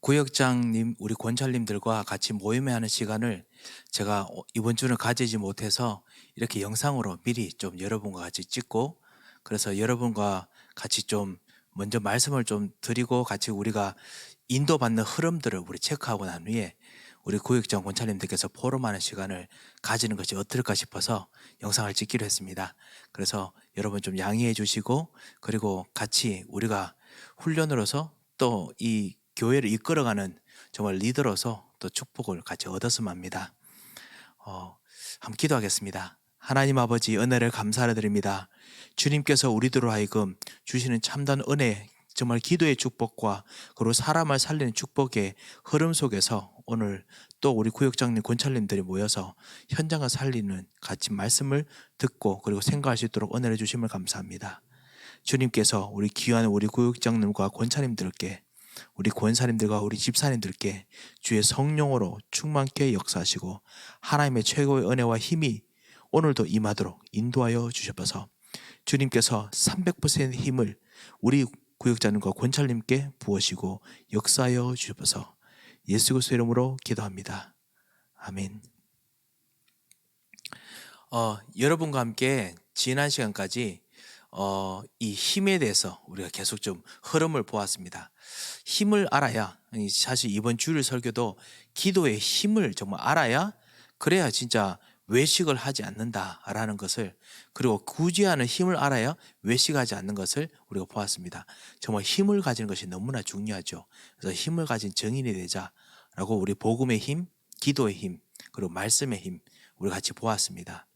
구역장님, 우리 권찰님들과 같이 모임하는 시간을 제가 어, 이번 주는 가지지 못해서 이렇게 영상으로 미리 좀 여러분과 같이 찍고 그래서 여러분과 같이 좀 먼저 말씀을 좀 드리고 같이 우리가 인도받는 흐름들을 우리 체크하고 난 후에 우리 구역장 권찰님들께서 포럼하는 시간을 가지는 것이 어떨까 싶어서 영상을 찍기로 했습니다. 그래서 여러분 좀 양해해 주시고 그리고 같이 우리가 훈련으로서 또 이 교회를 이끌어가는 정말 리더로서 또 축복을 같이 얻었으면 합니다. 어, 한번 기도하겠습니다. 하나님 아버지 은혜를 감사를 드립니다. 주님께서 우리들로 하여금 주시는 참된 은혜 정말 기도의 축복과 그리고 사람을 살리는 축복의 흐름 속에서 오늘 또 우리 구역장님 권찰님들이 모여서 현장을 살리는 같이 말씀을 듣고 그리고 생각할 수 있도록 은혜를 주심을 감사합니다. 주님께서 우리 귀한 우리 구역장님과 권사님들께 우리 권사님들과 우리 집사님들께 주의 성령으로 충만케 역사하시고 하나님의 최고의 은혜와 힘이 오늘도 임하도록 인도하여 주셔서 주님께서 300% 힘을 우리 구역자님과 권찰님께 부으시고 역사하여 주셔서 예수 그리스도 이름으로 기도합니다. 아멘. 어, 여러분과 함께 지난 시간까지 어, 이 힘에 대해서 우리가 계속 좀 흐름을 보았습니다. 힘을 알아야 사실 이번 주일 설교도 기도의 힘을 정말 알아야 그래야 진짜 외식을 하지 않는다라는 것을 그리고 구제하는 힘을 알아야 외식하지 않는 것을 우리가 보았습니다. 정말 힘을 가지는 것이 너무나 중요하죠. 그래서 힘을 가진 정인이 되자라고 우리 복음의 힘, 기도의 힘, 그리고 말씀의 힘 우리 같이 보았습니다.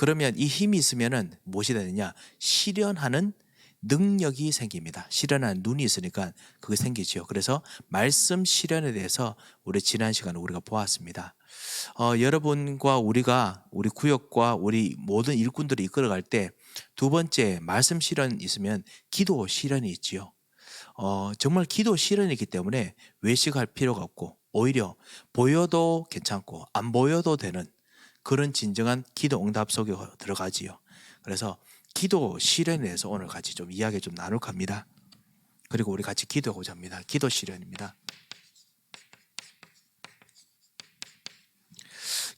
그러면 이 힘이 있으면은 무엇이 되느냐? 실현하는 능력이 생깁니다. 실현하는 눈이 있으니까 그게 생기지요. 그래서 말씀 실현에 대해서 우리 지난 시간에 우리가 보았습니다. 어, 여러분과 우리가 우리 구역과 우리 모든 일꾼들이 이끌어갈 때 두 번째 말씀 실현 있으면 기도 실현이 있지요. 어, 정말 기도 실현이기 때문에 외식할 필요가 없고 오히려 보여도 괜찮고 안 보여도 되는 그런 진정한 기도 응답 속에 들어가지요. 그래서 기도 실현에 대해서 오늘 같이 좀 이야기 좀 나눌 겁니다. 그리고 우리 같이 기도하고자 합니다. 기도 실현입니다.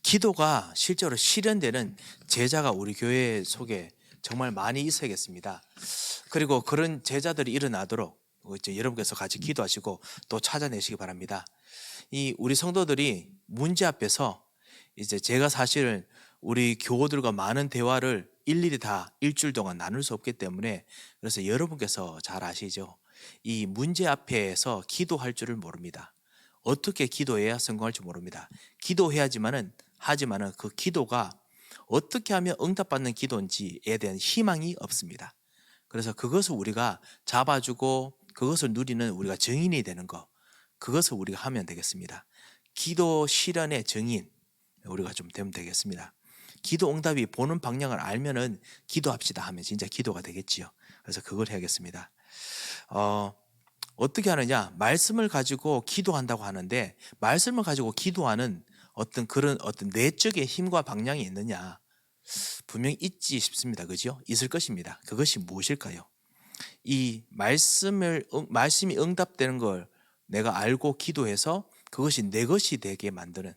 기도가 실제로 실현되는 제자가 우리 교회 속에 정말 많이 있어야겠습니다. 그리고 그런 제자들이 일어나도록 이제 여러분께서 같이 기도하시고 또 찾아내시기 바랍니다. 이 우리 성도들이 문제 앞에서 이제 제가 사실 우리 교우들과 많은 대화를 일일이 다 일주일 동안 나눌 수 없기 때문에 그래서 여러분께서 잘 아시죠? 이 문제 앞에서 기도할 줄을 모릅니다. 어떻게 기도해야 성공할지 모릅니다. 기도해야지만은 하지만은 그 기도가 어떻게 하면 응답받는 기도인지에 대한 희망이 없습니다. 그래서 그것을 우리가 잡아주고 그것을 누리는 우리가 증인이 되는 것 그것을 우리가 하면 되겠습니다. 기도 실현의 증인 우리가 좀 되면 되겠습니다. 기도 응답이 보는 방향을 알면은 기도합시다 하면 진짜 기도가 되겠지요. 그래서 그걸 해야겠습니다. 어, 어떻게 하느냐? 말씀을 가지고 기도한다고 하는데 말씀을 가지고 기도하는 어떤 그런 어떤 내적의 힘과 방향이 있느냐? 분명히 있지 싶습니다. 그죠? 있을 것입니다. 그것이 무엇일까요? 이 말씀을 말씀이 응답되는 걸 내가 알고 기도해서 그것이 내 것이 되게 만드는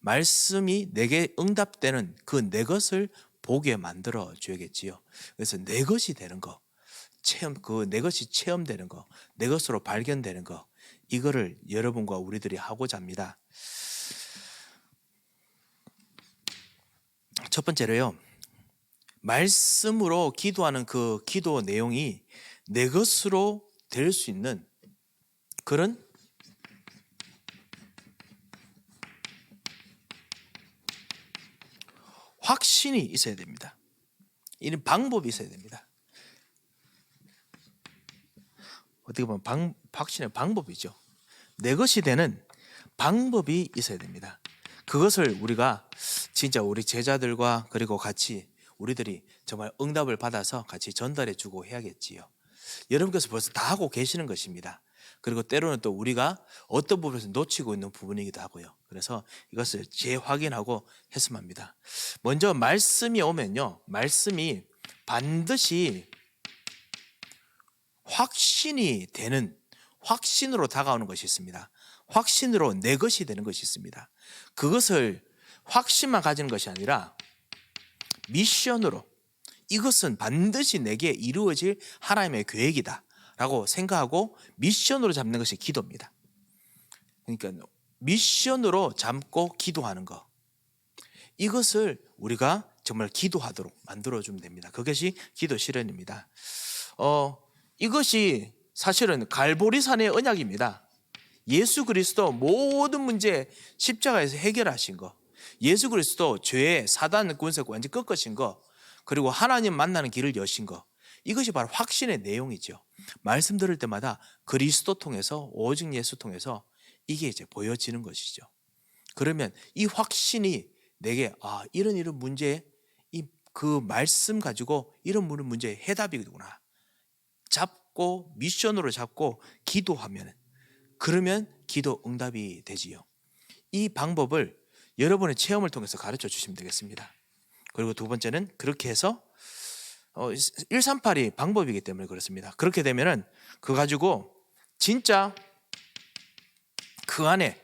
말씀이 내게 응답되는 그 내 것을 보게 만들어 줘야겠지요. 그래서 내 것이 되는 거, 체험 그 내 것이 체험되는 거, 내 것으로 발견되는 거 이거를 여러분과 우리들이 하고자 합니다. 첫 번째로요. 말씀으로 기도하는 그 기도 내용이 내 것으로 될 수 있는 그런 확 신이 있어야 됩니다. 이는 방법이 있어야 됩니다. 어떻게 보면 방, 확신의 방법이죠. 내 것이 되는 방법이 있어야 됩니다. 그것을 우리가 진짜 우리 제자들과 그리고 같이 우리들이 정말 응답을 받아서 같이 전달해 주고 해야겠지요. 여러분께서 벌써 다 하고 계시는 것입니다. 그리고 때로는 또 우리가 어떤 부분에서 놓치고 있는 부분이기도 하고요. 그래서 이것을 재확인하고 했으면 합니다. 먼저 말씀이 오면요. 말씀이 반드시 확신이 되는 확신으로 다가오는 것이 있습니다. 확신으로 내 것이 되는 것이 있습니다. 그것을 확신만 가지는 것이 아니라 미션으로 이것은 반드시 내게 이루어질 하나님의 계획이다 라고 생각하고 미션으로 잡는 것이 기도입니다. 그러니까 미션으로 잡고 기도하는 것. 이것을 우리가 정말 기도하도록 만들어주면 됩니다. 그것이 기도 실현입니다. 어, 이것이 사실은 갈보리산의 언약입니다. 예수 그리스도 모든 문제 십자가에서 해결하신 거. 예수 그리스도 죄의 사단 군세 완전 꺾으신 거. 그리고 하나님 만나는 길을 여신 거. 이것이 바로 확신의 내용이죠. 말씀 들을 때마다 그리스도 통해서 오직 예수 통해서 이게 이제 보여지는 것이죠. 그러면 이 확신이 내게 아 이런 이런 문제에 이그 말씀 가지고 이런 이런 문제의 해답이구나 잡고 미션으로 잡고 기도하면 그러면 기도 응답이 되지요. 이 방법을 여러분의 체험을 통해서 가르쳐 주시면 되겠습니다. 그리고 두 번째는 그렇게 해서 어, 138이 방법이기 때문에 그렇습니다. 그렇게 되면은 그 가지고 진짜 그 안에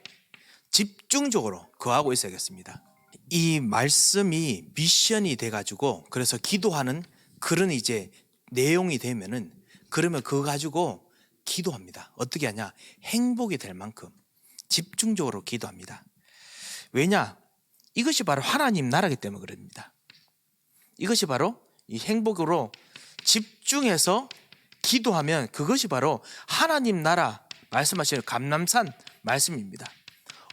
집중적으로 거하고 있어야겠습니다. 이 말씀이 미션이 돼가지고 그래서 기도하는 그런 이제 내용이 되면은 그러면 그거 가지고 기도합니다. 어떻게 하냐? 행복이 될 만큼 집중적으로 기도합니다. 왜냐? 이것이 바로 하나님 나라기 때문에 그럽니다. 이것이 바로 이 행복으로 집중해서 기도하면 그것이 바로 하나님 나라 말씀하시는 감남산 말씀입니다.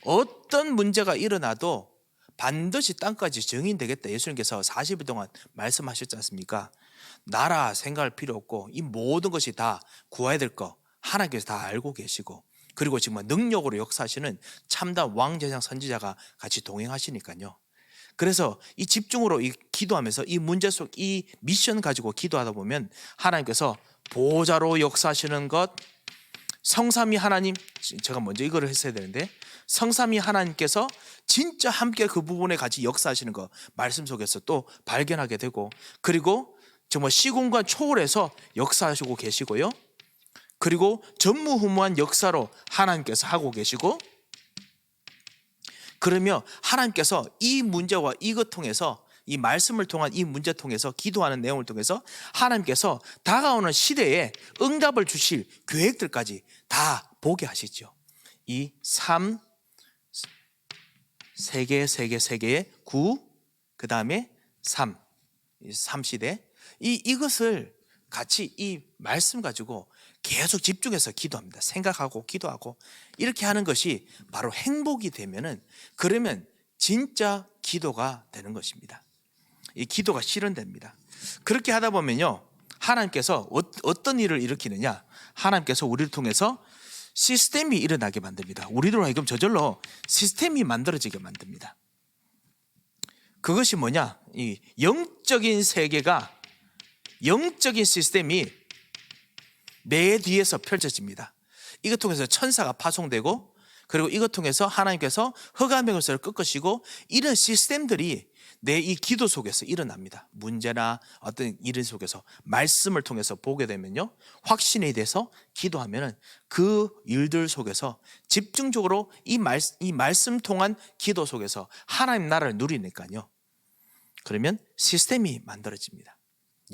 어떤 문제가 일어나도 반드시 땅까지 증인되겠다. 예수님께서 40일 동안 말씀하셨지 않습니까? 나라 생각할 필요 없고 이 모든 것이 다 구해야 될 거 하나님께서 다 알고 계시고 그리고 지금 능력으로 역사하시는 참다 왕제장 선지자가 같이 동행하시니까요. 그래서 이 집중으로 이 기도하면서 이 문제 속 이 미션 가지고 기도하다 보면 하나님께서 보호자로 역사하시는 것 성삼위 하나님 제가 먼저 이거를 했어야 되는데 성삼위 하나님께서 진짜 함께 그 부분에 같이 역사하시는 거 말씀 속에서 또 발견하게 되고 그리고 정말 시공간 초월해서 역사하시고 계시고요. 그리고 전무후무한 역사로 하나님께서 하고 계시고 그러며 하나님께서 이 문제와 이것 통해서 이 말씀을 통한 이 문제 통해서 기도하는 내용을 통해서 하나님께서 다가오는 시대에 응답을 주실 계획들까지 다 보게 하시죠. 이 3, 세 개, 세 개, 세 개의 9, 그 다음에 3, 3시대. 이, 이것을 같이 이 말씀 가지고 계속 집중해서 기도합니다. 생각하고 기도하고 이렇게 하는 것이 바로 행복이 되면은 그러면 진짜 기도가 되는 것입니다. 이 기도가 실현됩니다. 그렇게 하다 보면요. 하나님께서 어- 어떤 일을 일으키느냐? 하나님께서 우리를 통해서 시스템이 일어나게 만듭니다. 우리로 하여금 저절로 시스템이 만들어지게 만듭니다. 그것이 뭐냐? 이 영적인 세계가 영적인 시스템이 내 뒤에서 펼쳐집니다. 이것 통해서 천사가 파송되고 그리고 이것 통해서 하나님께서 허가명을서를 꺾으시고 이런 시스템들이 내 이 기도 속에서 일어납니다. 문제나 어떤 일 속에서 말씀을 통해서 보게 되면요. 확신에 대해서 기도하면은 그 일들 속에서 집중적으로 이, 말, 이 말씀 통한 기도 속에서 하나님 나라를 누리니까요. 그러면 시스템이 만들어집니다.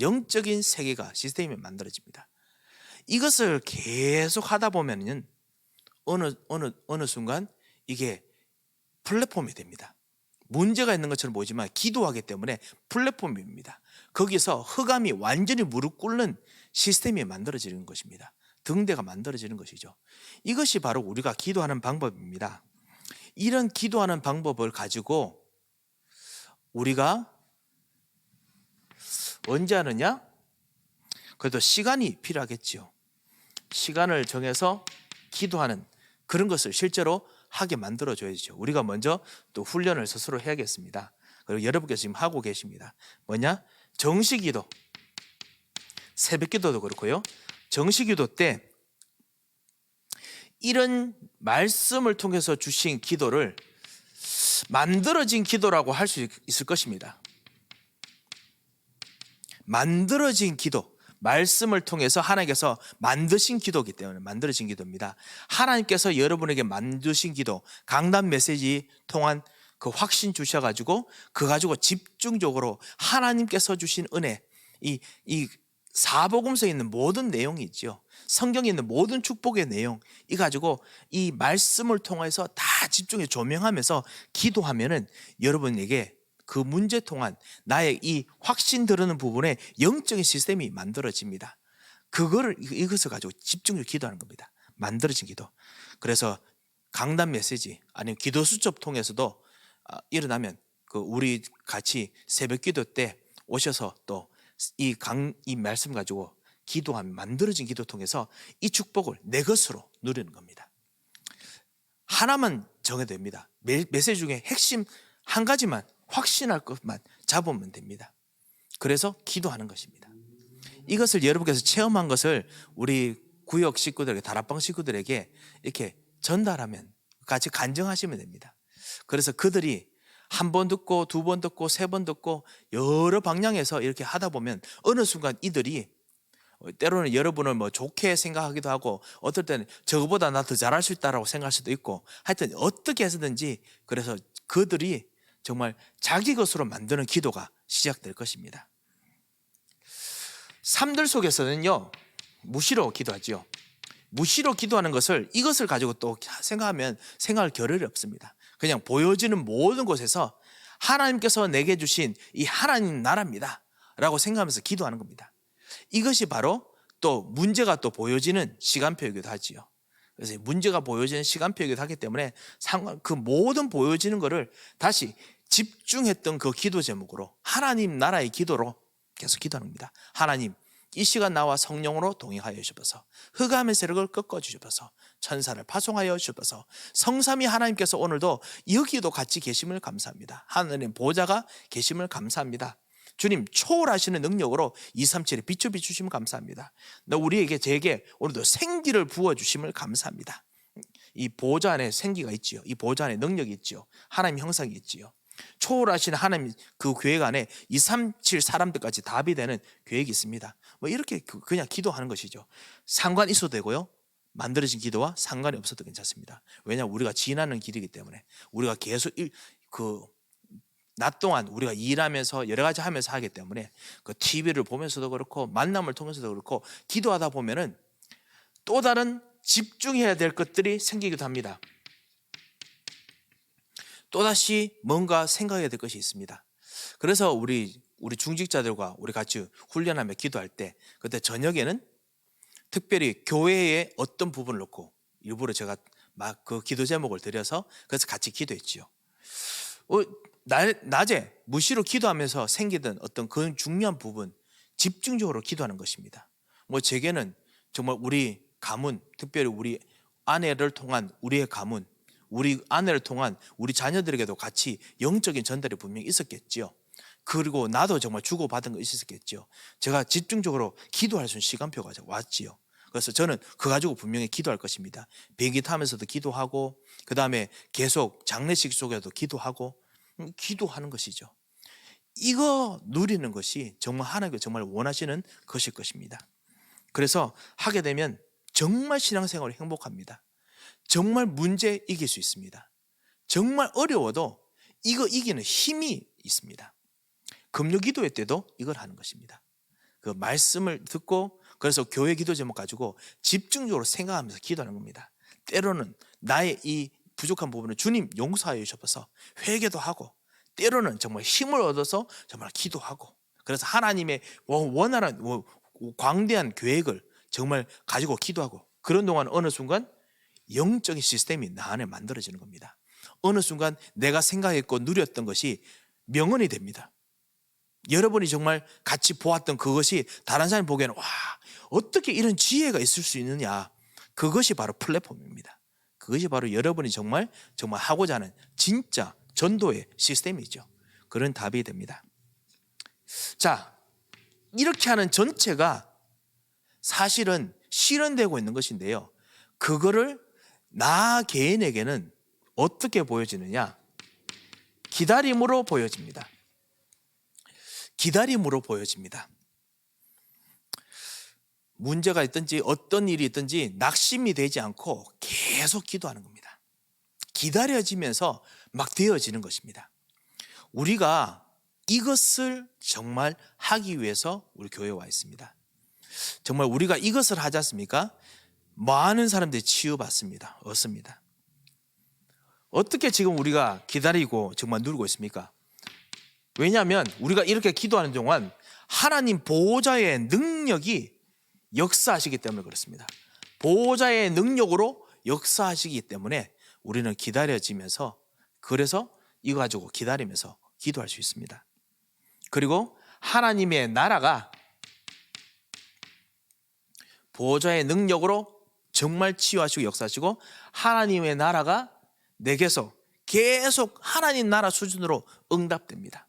영적인 세계가 시스템이 만들어집니다. 이것을 계속 하다 보면은 어느 어느 어느 순간 이게 플랫폼이 됩니다. 문제가 있는 것처럼 보이지만 기도하기 때문에 플랫폼입니다. 거기서 흑암이 완전히 무릎 꿇는 시스템이 만들어지는 것입니다. 등대가 만들어지는 것이죠. 이것이 바로 우리가 기도하는 방법입니다. 이런 기도하는 방법을 가지고 우리가 언제 하느냐? 그래도 시간이 필요하겠지요. 시간을 정해서 기도하는 그런 것을 실제로 하게 만들어 줘야죠. 우리가 먼저 또 훈련을 스스로 해야겠습니다. 그리고 여러분께서 지금 하고 계십니다. 뭐냐? 정식기도. 새벽 기도도 그렇고요. 정식기도 때 이런 말씀을 통해서 주신 기도를 만들어진 기도라고 할 수 있을 것입니다. 만들어진 기도, 말씀을 통해서 하나님께서 만드신 기도이기 때문에 만들어진 기도입니다. 하나님께서 여러분에게 만드신 기도, 강단 메시지 통한 그 확신 주셔가지고 그 가지고 집중적으로 하나님께서 주신 은혜, 이, 이 사복음서에 있는 모든 내용이 있죠. 성경에 있는 모든 축복의 내용, 이 가지고 이 말씀을 통해서 다 집중해 조명하면서 기도하면은 여러분에게 그 문제 통한 나의 이 확신 드러는 부분에 영적인 시스템이 만들어집니다. 그거를 이것을 가지고 집중적으로 기도하는 겁니다. 만들어진 기도. 그래서 강단 메시지 아니면 기도 수첩 통해서도 아, 일어나면 그 우리 같이 새벽 기도 때 오셔서 또 이강이 말씀 가지고 기도하면 만들어진 기도 통해서 이 축복을 내 것으로 누리는 겁니다. 하나만 정해야 됩니다. 메- 메시지 중에 핵심 한 가지만 확신할 것만 잡으면 됩니다. 그래서 기도하는 것입니다. 이것을 여러분께서 체험한 것을 우리 구역 식구들에게 다락방 식구들에게 이렇게 전달하면 같이 간증하시면 됩니다. 그래서 그들이 한 번 듣고 두 번 듣고 세 번 듣고 여러 방향에서 이렇게 하다 보면 어느 순간 이들이 때로는 여러분을 뭐 좋게 생각하기도 하고 어떨 때는 저거보다 나 더 잘할 수 있다라고 생각할 수도 있고 하여튼 어떻게 해서든지 그래서 그들이 정말 자기 것으로 만드는 기도가 시작될 것입니다. 삶들 속에서는요 무시로 기도하죠. 무시로 기도하는 것을 이것을 가지고 또 생각하면 생각할 겨를이 없습니다. 그냥 보여지는 모든 곳에서 하나님께서 내게 주신 이 하나님 나라입니다. 라고 생각하면서 기도하는 겁니다. 이것이 바로 또 문제가 또 보여지는 시간표이기도 하지요. 그래서 문제가 보여지는 시간표이기도 하기 때문에 상관 그 모든 보여지는 것을 다시 집중했던 그 기도 제목으로 하나님 나라의 기도로 계속 기도하는 겁니다. 하나님 이 시간 나와 성령으로 동행하여 주셔서 흑암의 세력을 꺾어 주셔서 천사를 파송하여 주셔서 성삼위 하나님께서 오늘도 여기도 같이 계심을 감사합니다. 하나님 보좌가 계심을 감사합니다. 주님 초월하시는 능력으로 237에 비춰 비추심을 감사합니다. 너 우리에게 제게 오늘도 생기를 부어 주심을 감사합니다. 이 보좌 안에 생기가 있지요. 이 보좌 안에 능력이 있지요. 하나님 형상이 있지요. 초월하신 하나님 그 계획 안에 237 사람들까지 답이 되는 계획이 있습니다. 뭐 이렇게 그- 그냥 기도하는 것이죠. 상관 있어도 되고요. 만들어진 기도와 상관이 없어도 괜찮습니다. 왜냐 우리가 지나는 길이기 때문에 우리가 계속 일, 그 낮 동안 우리가 일하면서 여러 가지 하면서 하기 때문에 그 TV를 보면서도 그렇고 만남을 통해서도 그렇고 기도하다 보면은 또 다른 집중해야 될 것들이 생기기도 합니다. 또다시 뭔가 생각해야 될 것이 있습니다. 그래서 우리 우리 중직자들과 우리 같이 훈련하며 기도할 때 그때 저녁에는 특별히 교회의 어떤 부분을 놓고 일부러 제가 막 그 기도 제목을 드려서 그래서 같이 기도했지요. 어, 날, 낮에 무시로 기도하면서 생기던 어떤 그 중요한 부분 집중적으로 기도하는 것입니다. 뭐 제게는 정말 우리 가문, 특별히 우리 아내를 통한 우리의 가문, 우리 아내를 통한 우리 자녀들에게도 같이 영적인 전달이 분명히 있었겠지요. 그리고 나도 정말 주고받은 거 있었겠지요. 제가 집중적으로 기도할 수 있는 시간표가 왔지요. 그래서 저는 그 가지고 분명히 기도할 것입니다. 비행기 타면서도 기도하고, 그 다음에 계속 장례식 속에도 기도하고, 음, 기도하는 것이죠. 이거 누리는 것이 정말 하나님께 정말 원하시는 것일 것입니다. 그래서 하게 되면 정말 신앙생활이 행복합니다. 정말 문제 이길 수 있습니다. 정말 어려워도 이거 이기는 힘이 있습니다. 금요 기도회 때도 이걸 하는 것입니다. 그 말씀을 듣고 그래서 교회 기도 제목 가지고 집중적으로 생각하면서 기도하는 겁니다. 때로는 나의 이 부족한 부분을 주님 용서하여 주셔서 회개도 하고 때로는 정말 힘을 얻어서 정말 기도하고 그래서 하나님의 원활한 광대한 계획을 정말 가지고 기도하고 그런 동안 어느 순간 영적인 시스템이 나 안에 만들어지는 겁니다. 어느 순간 내가 생각했고 누렸던 것이 명언이 됩니다. 여러분이 정말 같이 보았던 그것이 다른 사람이 보기에는 와 어떻게 이런 지혜가 있을 수 있느냐 그것이 바로 플랫폼입니다. 그것이 바로 여러분이 정말 정말 하고자 하는 진짜 전도의 시스템이죠. 그런 답이 됩니다. 자 이렇게 하는 전체가 사실은 실현되고 있는 것인데요. 그거를 나 개인에게는 어떻게 보여지느냐? 기다림으로 보여집니다. 기다림으로 보여집니다. 문제가 있든지 어떤 일이 있든지 낙심이 되지 않고 계속 기도하는 겁니다. 기다려지면서 막 되어지는 것입니다. 우리가 이것을 정말 하기 위해서 우리 교회에 와 있습니다. 정말 우리가 이것을 하지 않습니까? 많은 사람들이 치유받습니다. 얻습니다. 어떻게 지금 우리가 기다리고 정말 누리고 있습니까? 왜냐하면 우리가 이렇게 기도하는 동안 하나님 보호자의 능력이 역사하시기 때문에 그렇습니다. 보호자의 능력으로 역사하시기 때문에 우리는 기다려지면서 그래서 이거 가지고 기다리면서 기도할 수 있습니다. 그리고 하나님의 나라가 보호자의 능력으로 정말 치유하시고 역사하시고 하나님의 나라가 내게서 계속 하나님 나라 수준으로 응답됩니다.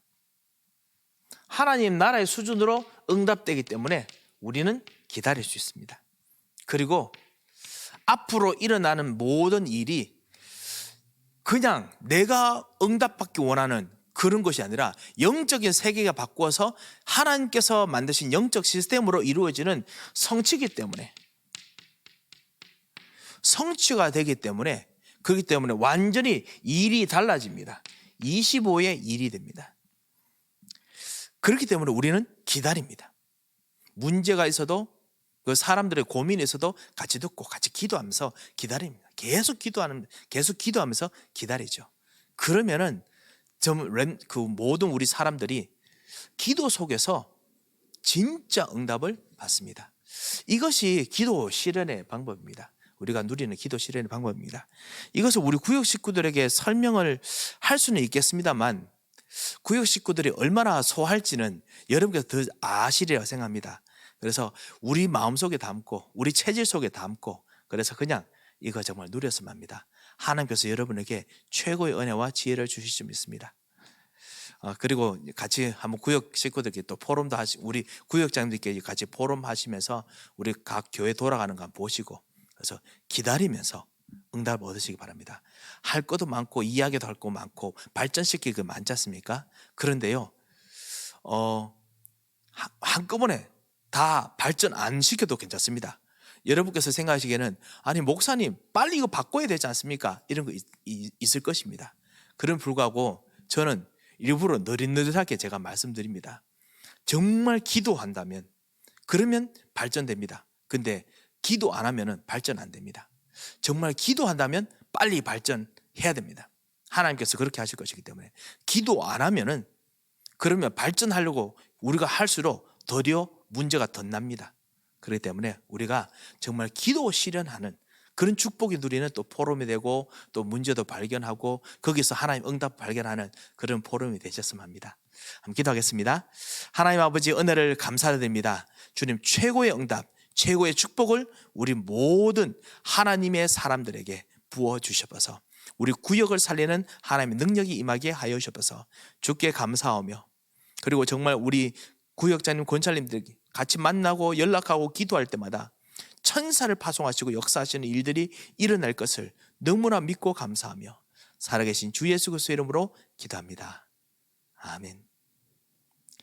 하나님 나라의 수준으로 응답되기 때문에 우리는 기다릴 수 있습니다. 그리고 앞으로 일어나는 모든 일이 그냥 내가 응답받기 원하는 그런 것이 아니라 영적인 세계가 바꾸어서 하나님께서 만드신 영적 시스템으로 이루어지는 성취기 때문에 성취가 되기 때문에 그렇기 때문에 완전히 일이 달라집니다. 25의 일이 됩니다. 그렇기 때문에 우리는 기다립니다. 문제가 있어도 그 사람들의 고민이 있어도 같이 듣고 같이 기도하면서 기다립니다. 계속 기도하는 계속 기도하면서 기다리죠. 그러면은 그 모든 우리 사람들이 기도 속에서 진짜 응답을 받습니다. 이것이 기도 실현의 방법입니다. 우리가 누리는 기도 실현의 방법입니다. 이것을 우리 구역 식구들에게 설명을 할 수는 있겠습니다만 구역 식구들이 얼마나 소할지는 여러분께서 더 아시리라 생각합니다. 그래서 우리 마음 속에 담고 우리 체질 속에 담고 그래서 그냥 이거 정말 누렸으면 합니다. 하나님께서 여러분에게 최고의 은혜와 지혜를 주실 줄 믿습니다. 어, 그리고 같이 한번 구역 식구들께 또 포럼도 하시, 우리 구역장님들께 같이 포럼 하시면서 우리 각 교회 돌아가는 거 보시고 그래서 기다리면서 응답을 얻으시기 바랍니다. 할 것도 많고 이야기도 할 거 많고 발전시킬 게 많지 않습니까? 그런데요, 어, 한꺼번에 다 발전 안 시켜도 괜찮습니다. 여러분께서 생각하시기에는 아니 목사님 빨리 이거 바꿔야 되지 않습니까? 이런 거 있, 있을 것입니다. 그런 불구하고 저는 일부러 느릿느릿하게 제가 말씀드립니다. 정말 기도한다면 그러면 발전됩니다. 근데 기도 안 하면은 발전 안 됩니다. 정말 기도한다면 빨리 발전해야 됩니다. 하나님께서 그렇게 하실 것이기 때문에 기도 안 하면은 그러면 발전하려고 우리가 할수록 더려 문제가 더 납니다. 그렇기 때문에 우리가 정말 기도 실현하는 그런 축복이 누리는 또 포럼이 되고 또 문제도 발견하고 거기서 하나님 응답 발견하는 그런 포럼이 되셨으면 합니다. 한번 기도하겠습니다. 하나님 아버지 은혜를 감사드립니다. 주님 최고의 응답, 최고의 축복을 우리 모든 하나님의 사람들에게 부어 주셔서 우리 구역을 살리는 하나님의 능력이 임하게 하여 주셔서 주께 감사하며 그리고 정말 우리 구역자님 권찰님들 같이 만나고 연락하고 기도할 때마다 천사를 파송하시고 역사하시는 일들이 일어날 것을 너무나 믿고 감사하며 살아계신 주 예수 그리스도 이름으로 기도합니다. 아멘.